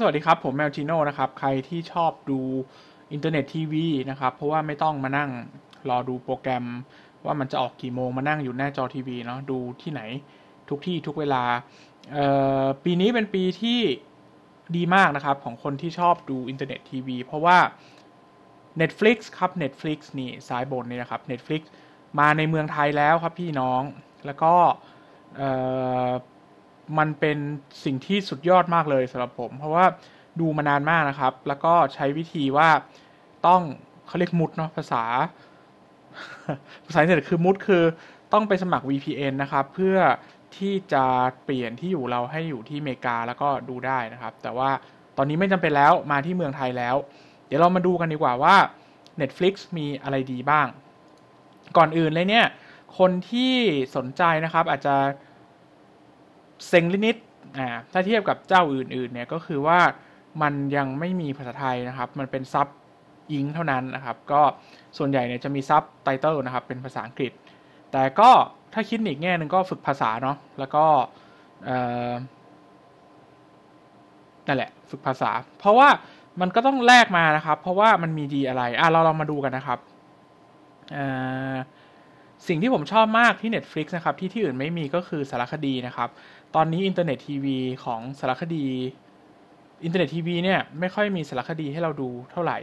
สวัสดีครับ ผมแมวจิโน่นะครับ ใครที่ชอบดูอินเทอร์เน็ตทีวีนะครับ เพราะว่าไม่ต้องมานั่งรอดูโปรแกรม ว่ามันจะออกกี่โมงมานั่งอยู่หน้าจอทีวีเนาะดูที่ไหนทุกที่ทุกเวลา ปีนี้เป็นปีที่ดีมากนะครับ ของคนที่ชอบดูอินเทอร์เน็ตทีวีเพราะว่า Netflix ครับ Netflix นี่ซ้ายบนนี่นะครับ Netflix มาในเมืองไทยแล้วครับพี่น้องแล้วก็ มันเป็นสิ่งที่สุดยอดมากเลยสำหรับผม เพราะว่าดูมานานมากนะครับ แล้วก็ใช้วิธีว่าต้องเขาเรียกมุดเนาะภาษา ภาษาอินเทอร์เน็ตคือมุดคือต้องไปสมัคร VPN นะครับ เพื่อที่จะเปลี่ยนที่อยู่เราให้อยู่ที่อเมริกาแล้วก็ดูได้นะครับ แต่ว่าตอนนี้ไม่จำเป็นแล้วมาที่เมืองไทยแล้ว เดี๋ยวเรามาดูกันดีกว่าว่า Netflix มีอะไรดีบ้าง ก่อนอื่นเลยเนี่ย คนที่สนใจนะครับอาจจะ เซ็งลินิดอ่าถ้าเทียบกับเจ้าอื่นๆเนี่ยก็คือว่ามันยังไม่มีภาษาไทยนะครับ มันเป็นซับยิงเท่านั้นนะครับ ก็ส่วนใหญ่เนี่ยจะมีซับไตเติลนะครับ เป็นภาษาอังกฤษ แต่ก็ถ้าคิดอีกแง่หนึ่งก็ฝึกภาษาเนาะแล้วก็นั่นแหละ ฝึกภาษา เพราะว่ามันก็ต้องแลกมานะครับ เพราะว่ามันมีดีอะไรอะเราลองมาดูกันนะครับ สิ่งที่ผมชอบมากที่ Netflix นะครับ ที่ที่อื่นไม่มีก็คือสารคดีนะครับ ตอนนี้อินเทอร์เน็ตทีวีของสารคดีอินเทอร์เน็ตทีวีเนี่ยไม่ค่อยมีสารคดีให้เราดูเท่าไหร่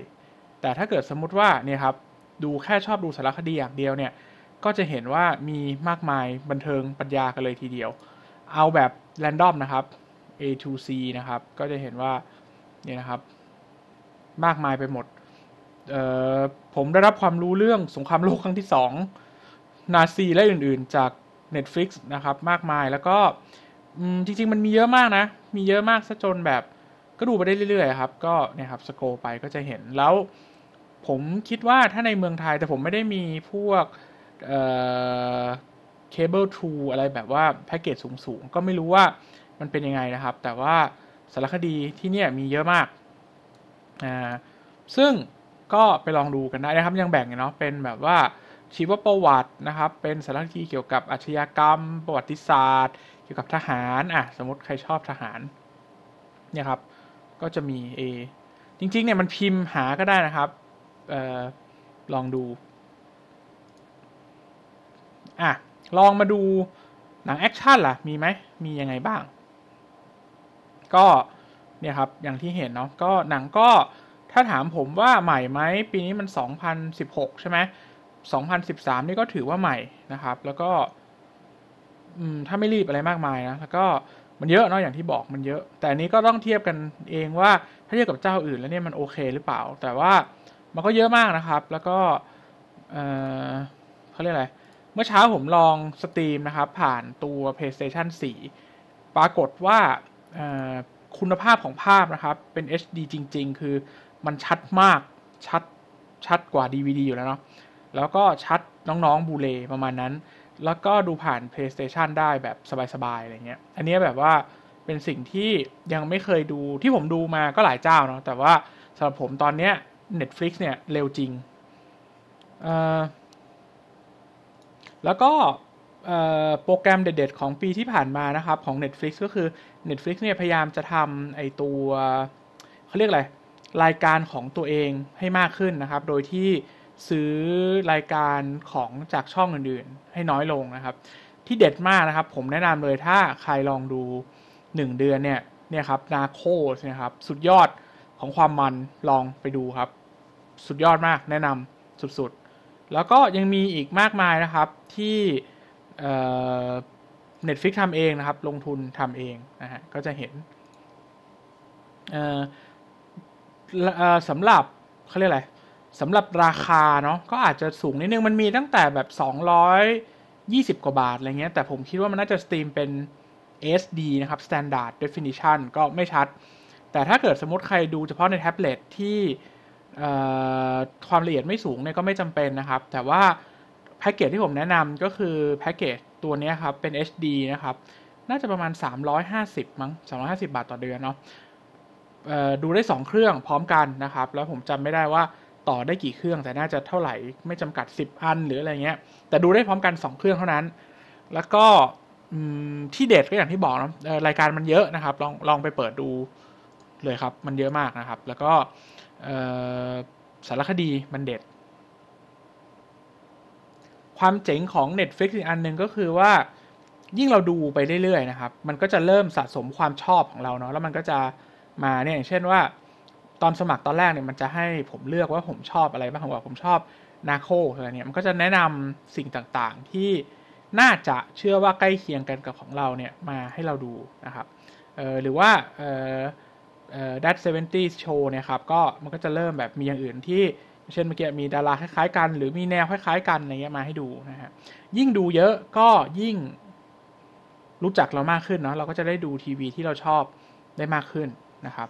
แต่ถ้าเกิดสมมุติว่าเนี่ยครับดูแค่ชอบดูสารคดีอย่างเดียวเนี่ยก็จะเห็นว่ามีมากมายบันเทิงปัญญากันเลยทีเดียว เอาแบบแรนดอมนะครับ A to C นะครับ ก็จะเห็นว่าเนี่ยนะครับ มากมายไปหมดผมได้รับความรู้เรื่องสงครามโลกครั้งที่2 นาซีและอื่นๆจาก Netflix นะครับ มากมายแล้วก็จริง ๆ มันมีเยอะมากนะ มีเยอะมากซะจนแบบก็ดูไปได้เรื่อยๆครับ ก็เนี่ยครับสโกไปก็จะเห็นแล้วผมคิดว่าถ้าในเมืองไทยแต่ผมไม่ได้มีพวกเคเบิลทูอะไรแบบว่าแพ็กเกจสูงๆ ก็ไม่รู้ว่ามันเป็นยังไงนะครับ แต่ว่าสารคดีที่เนี่ยมีเยอะมากอ่าซึ่งก็ไปลองดูกันได้นะครับ ยังแบ่งเนาะเป็นแบบว่า ชีวประวัตินะครับ เป็นสารคดีเกี่ยวกับอาชญากรรม ประวัติศาสตร์ เกี่ยวกับทหารอะสมมติใครชอบทหารเนี่ยครับ ก็จะมี A จริงๆเนี่ยมันพิมพ์หาก็ได้นะครับออลองดูอะลองมาดูหนังแอคชั่นล่ะ มีไหมมียังไงบ้าง ก็เนี่ยครับอย่างที่เห็นเนาะก็หนังก็ถ้าถามผมว่าใหม่ไหมปีนี้มัน 2016 ใช่ไหม 2013 นี่ก็ถือว่าใหม่นะครับ แล้วก็ถ้าไม่รีบอะไรมากมายนะแล้วก็มันเยอะเนาะอย่างที่บอกมันเยอะ แต่อันนี้ก็ต้องเทียบกันเองว่าถ้าเทียบกับเจ้าอื่นแล้วเนี่ยมันโอเคหรือเปล่า แต่ว่ามันก็เยอะมากนะครับ แล้วก็เเขาเรียกอะไร เมื่อเช้าผมลองสตรีมนะครับ ผ่านตัว PlayStation 4 ปรากฏว่าคุณภาพของภาพนะครับ เป็น HD จริง ๆ คือมันชัดมากชัดชัดกว่า DVD อยู่แล้วเนาะ แล้วก็ชัดน้องๆบูเลประมาณนั้น แล้วก็ดูผ่าน PlayStation ได้แบบสบายๆอะไรเงี้ย อันนี้แบบว่าเป็นสิ่งที่ยังไม่เคยดูที่ผมดูมาก็หลายเจ้าเนาะแต่ว่าสำหรับผมตอนเนี้ย Netflix เนี่ยเร็วจริงแล้วก็โปรแกรมเด็ดๆ ของปีที่ผ่านมานะครับ ของ Netflix ก็คือ Netflix เนี่ยพยายามจะทำไอตัวเขาเรียกอะไร รายการของตัวเองให้มากขึ้นนะครับ โดยที่ ซื้อรายการของจากช่องอื่นๆ ให้น้อยลงนะครับ ที่เด็ดมากนะครับ ผมแนะนำเลยถ้าใครลองดู 1 เดือนเนี่ยเนี่ยครับนาโคสนะครับ สุดยอดของความมันลองไปดูครับ สุดยอดมากแนะนำสุดๆ แล้วก็ยังมีอีกมากมายนะครับที่เน็ตฟิกทำเองนะครับ ลงทุนทำเองนะฮะก็จะเห็นสำหรับเขาเรียกอะไร สำหรับราคาเนาะก็อาจจะสูงนิดนึงมันมีตั้งแต่แบบ 220 กว่าบาทอะไรเงี้ยแต่ผมคิดว่ามันน่าจะสตรีมเป็น SD นะครับ Standard Definition ก็ไม่ชัด แต่ถ้าเกิดสมมติใครดูเฉพาะในแท็บเล็ตที่ความละเอียดไม่สูงเนี่ยก็ไม่จำเป็นนะครับ แต่ว่าแพ็กเกจที่ผมแนะนำก็คือแพ็กเกจตัวนี้ครับ เป็น HD นะครับ น่าจะประมาณ 350 มั้ง 350 บาทต่อเดือนเนาะดูได้ 2 เครื่องพร้อมกันนะครับ แล้วผมจำไม่ได้ว่า ต่อได้กี่เครื่องแต่น่าจะเท่าไหร่ไม่จำกัด 10 อันหรืออะไรเงี้ย แต่ดูได้พร้อมกัน 2 เครื่องเท่านั้น แล้วก็ที่เด็ดก็อย่างที่บอกนะรายการมันเยอะนะครับ ลองลองไปเปิดดูเลยครับ มันเยอะมากนะครับ แล้วก็สารคดีมันเด็ด ความเจ๋งของ Netflix อีกอันหนึ่งก็คือว่ายิ่งเราดูไปเรื่อยๆนะครับ มันก็จะเริ่มสะสมความชอบของเราเนาะแล้วมันก็จะมาเนี่ยอย่างเช่นว่า ตอนสมัครตอนแรกเนี่ยมันจะให้ผมเลือกว่าผมชอบอะไรบ้างผมบอกผมชอบนาโคอะไรเนี่ยมันก็จะแนะนำสิ่งต่างๆ ที่น่าจะเชื่อว่าใกล้เคียงกันกับของเราเนี่ยมาให้เราดูนะครับเออหรือว่าเออเอ่อ That 70 Show เนี่ยครับก็มันก็จะเริ่มแบบมีอย่างอื่นที่เช่นเมื่อกี้มีดาราคล้ายๆกัน หรือมีแนวคล้ายๆกันอะไรเงี้ยมาให้ดูนะฮะยิ่งดูเยอะก็ยิ่งรู้จักเรามากขึ้นเนาะเราก็จะได้ดูทีวีที่เราชอบได้มากขึ้นนะครับ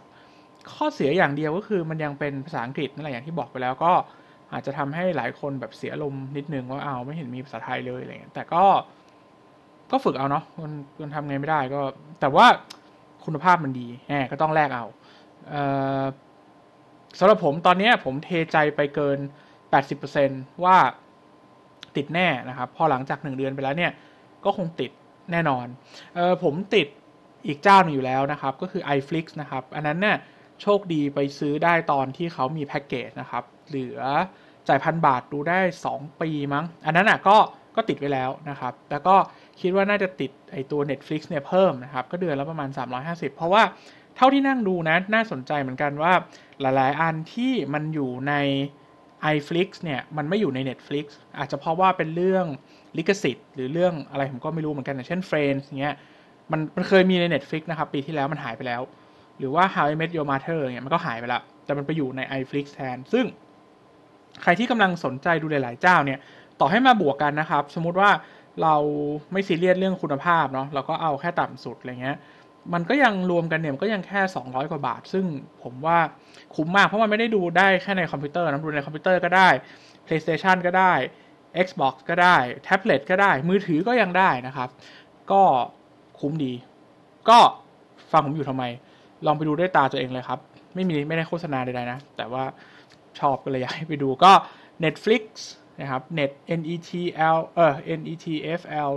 ข้อเสียอย่างเดียวก็คือมันยังเป็นภาษาอังกฤษนั่นแหละอย่างที่บอกไปแล้วก็อาจจะทำให้หลายคนแบบเสียลมนิดนึงว่าเอาไม่เห็นมีภาษาไทยเลยอะไรเงี้ยแต่ก็ก็ฝึกเอาเนาะมันมันทำไงไม่ได้ก็ แต่ว่าคุณภาพมันดีแหมก็ต้องแลกเอาเออสำหรับผมตอนนี้ผมเทใจไปเกิน 80%ว่าติดแน่นะครับ พอหลังจากหนึ่งเดือนไปแล้วเนี่ย ก็คงติดแน่นอนเออผมติดอีกเจ้าหนึ่งอยู่แล้วนะครับ ก็คือ iFlix นะครับ อันนั้นเนี่ย โชคดีไปซื้อได้ตอนที่เขามีแพ็กเกจนะครับ เหลือจ่ายพันบาทดูได้ 2 ปีมั้ง อันนั้นอะก็ก็ติดไว้แล้วนะครับ แล้วก็คิดว่าน่าจะติดไอตัว Netflix เนี่ยเพิ่มนะครับ ก็เดือนละประมาณ 350 เพราะว่าเท่าที่นั่งดูนะ น่าสนใจเหมือนกันว่าหลาย ๆ อันที่มันอยู่ใน iFlix เนี่ย มันไม่อยู่ใน Netflix อาจจะเพราะว่าเป็นเรื่องลิขสิทธิ์ หรือเรื่องอะไรผมก็ไม่รู้เหมือนกันอย่างเช่น Friends เงี้ยมันมันเคยมีใน Netflix นะครับ ปีที่แล้วมันหายไปแล้ว หรือว่า How I Met Your Mother เงี้ยมันก็หายไปล้วแต่มันไปอยู่ใน iFlix แทน ซึ่งใครที่กำลังสนใจดูหลาย ๆ เจ้าเนี่ย ต่อให้มาบวกกันนะครับ สมมติว่าเราไม่ซีเรียสเรื่องคุณภาพเนาะ เราก็เอาแค่ต่ำสุดอะไรเงี้ย มันก็ยังรวมกันเนี่ย มันก็ยังแค่ 200 กว่าบาท ซึ่งผมว่าคุ้มมาก เพราะมันไม่ได้ดูได้แค่ในคอมพิวเตอร์นะ ดูในคอมพิวเตอร์ก็ได้ PlayStation ก็ได้ Xbox ก็ได้ แท็บเล็ตก็ได้ มือถือก็ยังได้นะครับ ก็คุ้มดี ก็ฟังผมอยู่ทำไม ลองไปดูด้วยตาตัวเองเลยครับ ไม่มีไม่ได้โฆษณาใดๆนะ แต่ว่าชอบก็เลยอยากให้ไปดูก็ Netflix นะครับ net n e t l เออ n e t f l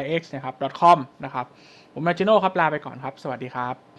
i x นะครับ com นะครับ ผมมาจิโน่ครับ ลาไปก่อนครับ สวัสดีครับ